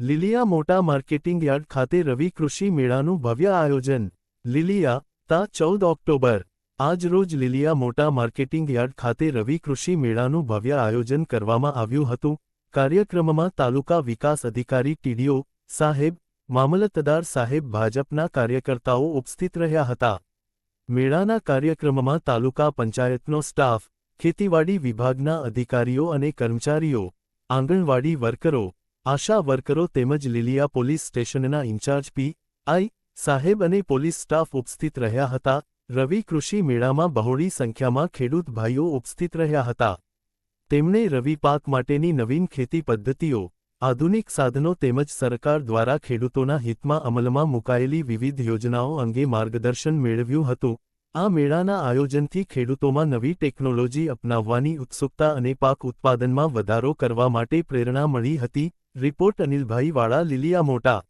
લીલિયા મોટા marketing yard ખાતે રવિ કૃષિ મેળાનું ભવ્ય આયોજન. લીલિયા, તા ચૌદ ઓક્ટોબર. આજરોજ લીલિયા મોટા માર્કેટિંગ યાર્ડ ખાતે રવિ કૃષિ મેળાનું ભવ્ય આયોજન કરવામાં આવ્યું હતું. કાર્યક્રમમાં તાલુકા વિકાસ અધિકારી ટીડીઓ સાહેબ, મામલતદાર સાહેબ, ભાજપના કાર્યકર્તાઓ ઉપસ્થિત રહ્યા હતા. મેળાના કાર્યક્રમમાં તાલુકા પંચાયતનો સ્ટાફ, ખેતીવાડી વિભાગના અધિકારીઓ અને કર્મચારીઓ, આંગણવાડી વર્કરો આશા વર્કરો તેમજ લીલિયા પોલીસ સ્ટેશનના ઇન્ચાર્જ પી. આઈ. સાહેબ અને પોલીસ સ્ટાફ ઉપસ્થિત રહ્યા હતા. રવિ કૃષિ મેળામાં બહોળી સંખ્યામાં ખેડૂત ભાઈઓ ઉપસ્થિત રહ્યા હતા. તેમણે રવિ પાક માટેની નવીન ખેતી પદ્ધતિઓ, આધુનિક સાધનો તેમજ સરકાર દ્વારા ખેડૂતોના હિતમાં અમલમાં મુકાયેલી વિવિધ યોજનાઓ અંગે માર્ગદર્શન મેળવ્યું હતું. આ મેળાના આયોજનથી ખેડૂતોમાં નવી ટેકનોલોજી અપનાવવાની ઉત્સુકતા અને પાક ઉત્પાદનમાં વધારો કરવા માટે પ્રેરણા મળી હતી. રિપોર્ટ અનિલભાઈ વાળા લીલિયા મોટા.